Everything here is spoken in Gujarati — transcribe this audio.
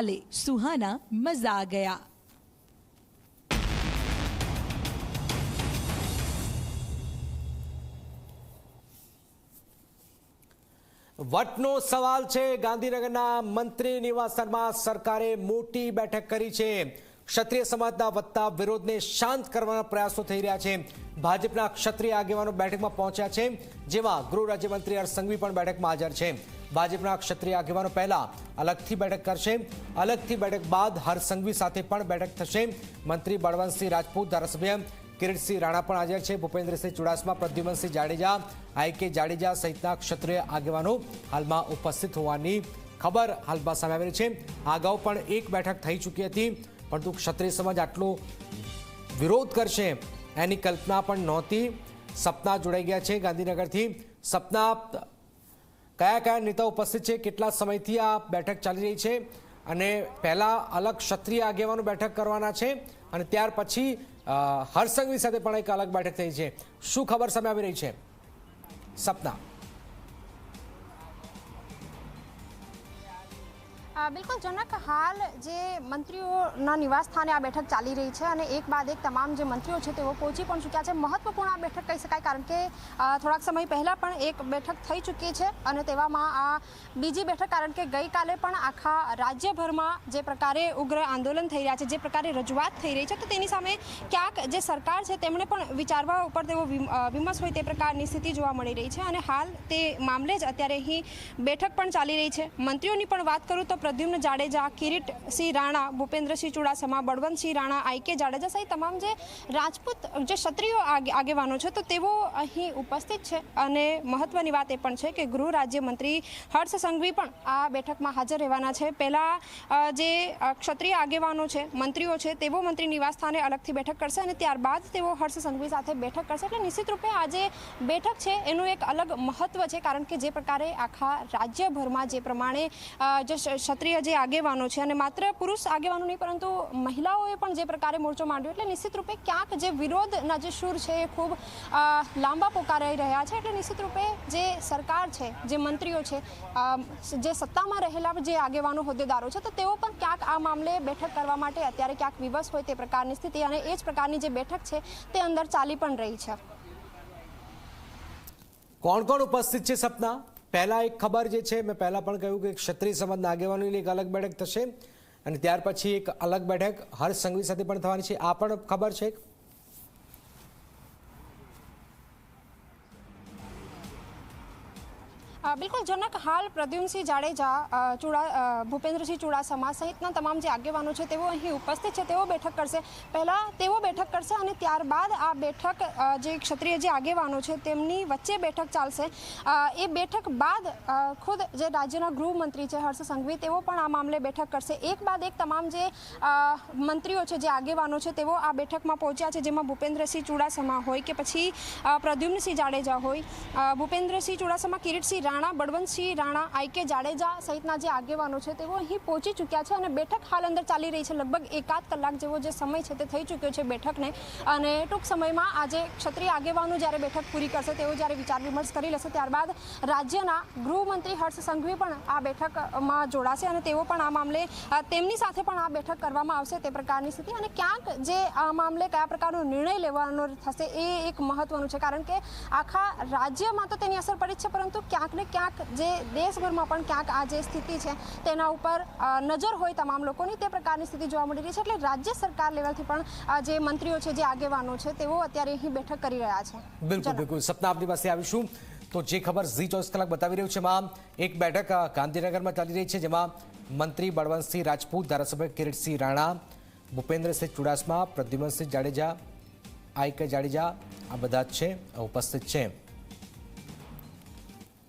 હાલે સુહાના મજા આ ગયા વટનો સવાલ છે, ગાંધીનગરના મંત્રી નિવાસમાં સરકારે મોટી બેઠક કરી છે. ક્ષત્રિય સમાજના વધતા વિરોધને શાંત કરવાના પ્રયાસો થઈ રહ્યા છે. ભાજપના ક્ષત્રિય આગેવાનો બેઠકમાં પહોંચ્યા છે, જેમાં ગૃહ રાજ્યમંત્રી હર્ષ સંઘવી પણ બેઠકમાં હાજર છે. ભાજપના ક્ષત્રિય આગેવાનો પહેલા અલગથી બેઠક કરશે, અલગથી બેઠક બાદ હર્ષ સંઘવી સાથે પણ બેઠક થશે. મંત્રી બળવંતસિંહ રાજપૂત, ધારાસભ્ય કિરીટસિંહ રાણા પણ હાજર છે. ભૂપેન્દ્રસિંહ ચુડાસમા, પ્રદ્યુમનસિંહ જાડેજા, આઈ કે જાડેજા સહિતના ક્ષત્રિય આગેવાનો હાલમાં ઉપસ્થિત હોવાની ખબર હાલમાં સામે આવેલી છે. અગાઉ પણ એક બેઠક થઈ ચૂકી હતી. પરંતુ ક્ષત્રિય સમાજ આટલો વિરોધ કરશે એની કલ્પના પણ નહોતી. સપના જોડાઈ ગયા છે ગાંધીનગરથી. સપના કયા કયા નેતાઓ ઉપસ્થિત છે, કેટલા સમયથી આ બેઠક ચાલી રહી છે અને પહેલાં અલગ ક્ષત્રિય આગેવાનો બેઠક કરવાના છે અને ત્યાર પછી હરસંઘવી સાથે પણ એક અલગ બેઠક થઈ છે. શું ખબર સામે આવી રહી છે? સપના. બિલકુલ જનક હાલ જે મંત્રીઓના નિવાસ સ્થાને આ બેઠક ચાલી રહી છે અને એક બાદ એક તમામ જે મંત્રીઓ છે તેઓ પહોંચી પણ ચૂક્યા છે. મહત્વપૂર્ણ આ બેઠક કહી શકાય કારણ કે થોડાક સમય પહેલાં પણ એક બેઠક થઈ ચૂકી છે અને તેવામાં આ બીજી બેઠક કારણ કે ગઈકાલે પણ આખા રાજ્યભરમાં જે પ્રકારે ઉગ્ર આંદોલન થઈ રહ્યા છે, જે પ્રકારે રજૂઆત થઈ રહી છે, તો તેની સામે ક્યાંક જે સરકાર છે તેમણે પણ વિચારવા ઉપર તેઓ વિમ- વિમર્શ હોય તે પ્રકારની સ્થિતિ જોવા મળી રહી છે અને હાલ તે મામલે જ અત્યારે અહીં બેઠક પણ ચાલી રહી છે. મંત્રીઓની પણ વાત કરું તો પ્રદ્યુમ્ન જાડેજા કિરીટસિંહ રાણા, ભૂપેન્દ્રસિંહ ચુડાસમા, બળવંતસિંહ રાણા, આઈ કે જાડેજા સહિત તમામ જે રાજપૂત, જે ક્ષત્રિયો આગે- આગેવાનો છે, તો તેઓ અહીં ઉપસ્થિત છે. અને મહત્વની વાત એ પણ છે કે ગૃહ રાજ્યમંત્રી હર્ષ સંઘવી પણ આ બેઠકમાં હાજર રહેવાના છે. પહેલાં જે ક્ષત્રિય આગેવાનો છે, મંત્રીઓ છે, તેઓ મંત્રી નિવાસ સ્થાને અલગથી બેઠક કરશે અને ત્યારબાદ તેઓ હર્ષ સંઘવી સાથે બેઠક કરશે. એટલે નિશ્ચિત રૂપે આ જે બેઠક છે, એનું એક અલગ મહત્વ છે, કારણ કે જે પ્રકારે આખા રાજ્યભરમાં જે પ્રમાણે જે ક્ષત્રિય જે આગેવાનો છે અને માત્ર પુરુષ આગેવાનો નહીં, પરંતુ મહિલાઓએ પણ જે પ્રકારે મોરચો માંડ્યો એટલે નિશ્ચિત રૂપે ક્યાંક જે વિરોધના જે સૂર છે એ ખૂબ લાંબા પોકારાઈ રહ્યા છે એટલે નિશ્ચિત રૂપે જે સરકાર છે, જે મંત્રીઓ છે જે સત્તામાં રહેલા જે આગેવાનો, હોદ્દેદારો છે, તો તેઓ પણ ક્યાંક આ મામલે બેઠક કરવા માટે અત્યારે ક્યાંક વિવશ હોય તે પ્રકારની સ્થિતિ અને એ જ પ્રકારની જે બેઠક છે તે અંદર ચાલી પણ રહી છે. કોણ કોણ ઉપસ્થિત છે સપના? પહેલા એક ખબર જે છે, મેં પહેલાં પણ કહ્યું કે ક્ષત્રિય સમાજના આગેવાનોની એક અલગ બેઠક થશે. અને ત્યાર પછી એક અલગ બેઠક હર્ષ સંઘવી સાથે પણ થવાની છે. આ પણ ખબર છે બિલકુલ, જનક હાલ પ્રદ્યુમસિંહ જાડેજા ચુડા ભૂપેન્દ્રસિંહ ચુડાસમા સહિતના તમામ જે આગેવાનો છે તેઓ અહીં ઉપસ્થિત છે, તેઓ બેઠક કરશે. પહેલાં તેઓ બેઠક કરશે અને ત્યારબાદ આ બેઠક જે ક્ષત્રિય જે આગેવાનો છે તેમની વચ્ચે બેઠક ચાલશે. એ બેઠક બાદ ખુદ જે રાજ્યના ગૃહમંત્રી છે હર્ષ સંઘવી, તેઓ પણ આ મામલે બેઠક કરશે. એક બાદ એક તમામ જે મંત્રીઓ છે, જે આગેવાનો છે તેઓ આ બેઠકમાં પહોંચ્યા છે, જેમાં ભૂપેન્દ્રસિંહ ચુડાસમા હોય કે પછી પ્રદ્યુમનસિંહ જાડેજા હોય. ભૂપેન્દ્રસિંહ ચુડાસમા, કિરીટસિંહ રાણા બળવંતસિંહ રાણા આઈ કે જાડેજા સહિતના જે આગેવાનો છે, તેઓ અહીં પહોંચી ચૂક્યા છે અને બેઠક હાલ અંદર ચાલી રહી છે. લગભગ એકાદ કલાક જેવો જે સમય છે, તે થઈ ચૂક્યો છે બેઠકને. અને ટૂંક સમયમાં આજે ક્ષત્રિય આગેવાનો જ્યારે બેઠક પૂરી કરશે, તેઓ જ્યારે વિચાર વિમર્શ કરી લેશે, ત્યારબાદ રાજ્યના ગૃહમંત્રી હર્ષ સંઘવી પણ આ બેઠકમાં જોડાશે અને તેઓ પણ આ મામલે તેમની સાથે પણ આ બેઠક કરવામાં આવશે તે પ્રકારની સ્થિતિ. અને ક્યાંક જે આ મામલે કયા પ્રકારનો નિર્ણય લેવાનો થશે, એ એક મહત્વનું છે. કારણ કે આખા રાજ્યમાં તો તેની અસર પડી છે, પરંતુ ક્યાંક ને ક્યાંક જે દેશભરમાં પણ ક્યાંક આ જે સ્થિતિ છે તેના ઉપર નજર હોય તમામ લોકોની તે પ્રકારની સ્થિતિ જોવા મળી રહી છે. એટલે રાજ્ય સરકાર લેવલથી પણ આ જે મંત્રીઓ છે જે આગેવાનો છે તેઓ અત્યારે અહીં બેઠક કરી રહ્યા છે. બિલકુલ બિલકુલ. સપના આપની પાસે આવીશું. તો જે ખબર ઝી ચોવીસ કલાક બતાવી રહ્યું છે એમાં એક બેઠક ગાંધીનગરમાં ચાલી રહી છે જેમાં મંત્રી બળવંતસિંહ રાજપૂત ધારાસભ્ય કિરીટસિંહ રાણા ભૂપેન્દ્રસિંહ ચુડાસમા પ્રદ્યુમનસિંહ જાડેજા આઈ કે જાડેજા આ બધા જ છે ઉપસ્થિત છે.